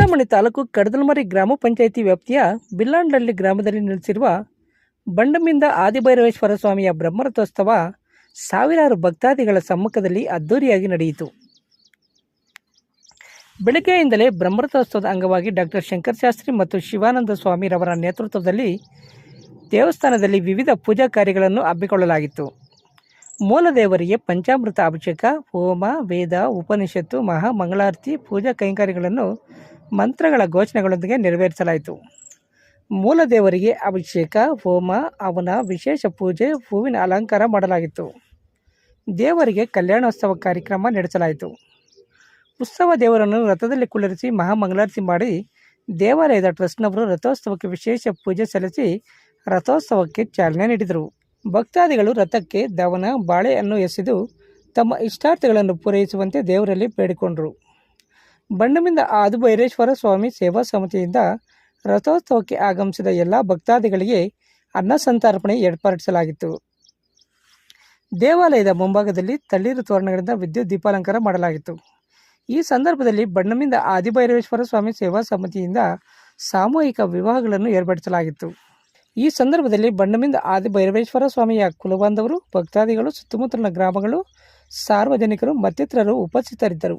ಚಿಂತಾಮಣಿ ತಾಲೂಕು ಕಡದಲ್ಮರಿ ಗ್ರಾಮ ಪಂಚಾಯಿತಿ ವ್ಯಾಪ್ತಿಯ ಬಿಲ್ಲಾಂಡಳ್ಳಿ ಗ್ರಾಮದಲ್ಲಿ ನೆಲೆಸಿರುವ ಬಂಡಮಿಂದ ಆದಿಭೈರವೇಶ್ವರ ಸ್ವಾಮಿಯ ಬ್ರಹ್ಮರಥೋತ್ಸವ ಸಾವಿರಾರು ಭಕ್ತಾದಿಗಳ ಸಮ್ಮುಖದಲ್ಲಿ ಅದ್ದೂರಿಯಾಗಿ ನಡೆಯಿತು. ಬೆಳಗ್ಗೆಯಿಂದಲೇ ಬ್ರಹ್ಮರಥೋತ್ಸವದ ಅಂಗವಾಗಿ ಡಾಕ್ಟರ್ ಶಂಕರ್ ಶಾಸ್ತ್ರಿ ಮತ್ತು ಶಿವಾನಂದ ಸ್ವಾಮಿರವರ ನೇತೃತ್ವದಲ್ಲಿ ದೇವಸ್ಥಾನದಲ್ಲಿ ವಿವಿಧ ಪೂಜಾ ಕಾರ್ಯಗಳನ್ನು ಹಮ್ಮಿಕೊಳ್ಳಲಾಗಿತ್ತು ಮೂಲದೇವರಿಗೆ ಪಂಚಾಮೃತ ಅಭಿಷೇಕ, ಹೋಮ, ವೇದ, ಉಪನಿಷತ್ತು, ಮಹಾ ಮಂಗಳಾರತಿ, ಪೂಜಾ ಕೈಂಕರ್ಯಗಳನ್ನು ಮಂತ್ರಗಳ ಘೋಷಣೆಗಳೊಂದಿಗೆ ನೆರವೇರಿಸಲಾಯಿತು. ಮೂಲದೇವರಿಗೆ ಅಭಿಷೇಕ, ಹೋಮ, ಅವನ ವಿಶೇಷ ಪೂಜೆ, ಹೂವಿನ ಅಲಂಕಾರ ಮಾಡಲಾಗಿತ್ತು. ದೇವರಿಗೆ ಕಲ್ಯಾಣೋತ್ಸವ ಕಾರ್ಯಕ್ರಮ ನಡೆಸಲಾಯಿತು. ಉತ್ಸವ ದೇವರನ್ನು ರಥದಲ್ಲಿ ಕುಳ್ಳರಿಸಿ ಮಹಾಮಂಗಳಾರತಿ ಮಾಡಿ ದೇವಾಲಯದ ಟ್ರಸ್ಟ್ನವರು ರಥೋತ್ಸವಕ್ಕೆ ವಿಶೇಷ ಪೂಜೆ ಸಲ್ಲಿಸಿ ರಥೋತ್ಸವಕ್ಕೆ ಚಾಲನೆ ನೀಡಿದರು. ಭಕ್ತಾದಿಗಳು ರಥಕ್ಕೆ ದವನ ಬಾಳೆಯನ್ನು ಎಸೆದು ತಮ್ಮ ಇಷ್ಟಾರ್ಥಗಳನ್ನು ಪೂರೈಸುವಂತೆ ದೇವರಲ್ಲಿ ಬೇಡಿಕೊಂಡರು. ಬಂಡಮಿಂದ ಆದುಭೈರೇಶ್ವರ ಸ್ವಾಮಿ ಸೇವಾ ಸಮಿತಿಯಿಂದ ರಥೋತ್ಸವಕ್ಕೆ ಆಗಮಿಸಿದ ಎಲ್ಲ ಭಕ್ತಾದಿಗಳಿಗೆ ಅನ್ನ ಸಂತರ್ಪಣೆ ಏರ್ಪಡಿಸಲಾಗಿತ್ತು. ದೇವಾಲಯದ ಮುಂಭಾಗದಲ್ಲಿ ತಳ್ಳೀರು ತೋರಣಗಳಿಂದ ವಿದ್ಯುತ್ ದೀಪಾಲಂಕಾರ ಮಾಡಲಾಗಿತ್ತು. ಈ ಸಂದರ್ಭದಲ್ಲಿ ಬಣ್ಣಮಿಂದ ಆದಿಭೈರೇಶ್ವರ ಸ್ವಾಮಿ ಸೇವಾ ಸಮಿತಿಯಿಂದ ಸಾಮೂಹಿಕ ವಿವಾಹಗಳನ್ನು ಏರ್ಪಡಿಸಲಾಗಿತ್ತು. ಈ ಸಂದರ್ಭದಲ್ಲಿ ಬಣ್ಣಮಿಂದ ಆದಿಭೈರವೇಶ್ವರ ಸ್ವಾಮಿಯ ಕುಲಬಾಂಧವರು, ಭಕ್ತಾದಿಗಳು, ಸುತ್ತಮುತ್ತಲಿನ ಗ್ರಾಮಗಳು, ಸಾರ್ವಜನಿಕರು ಮತ್ತಿತರರು ಉಪಸ್ಥಿತರಿದ್ದರು.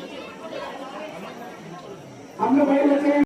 আমরা বাইরে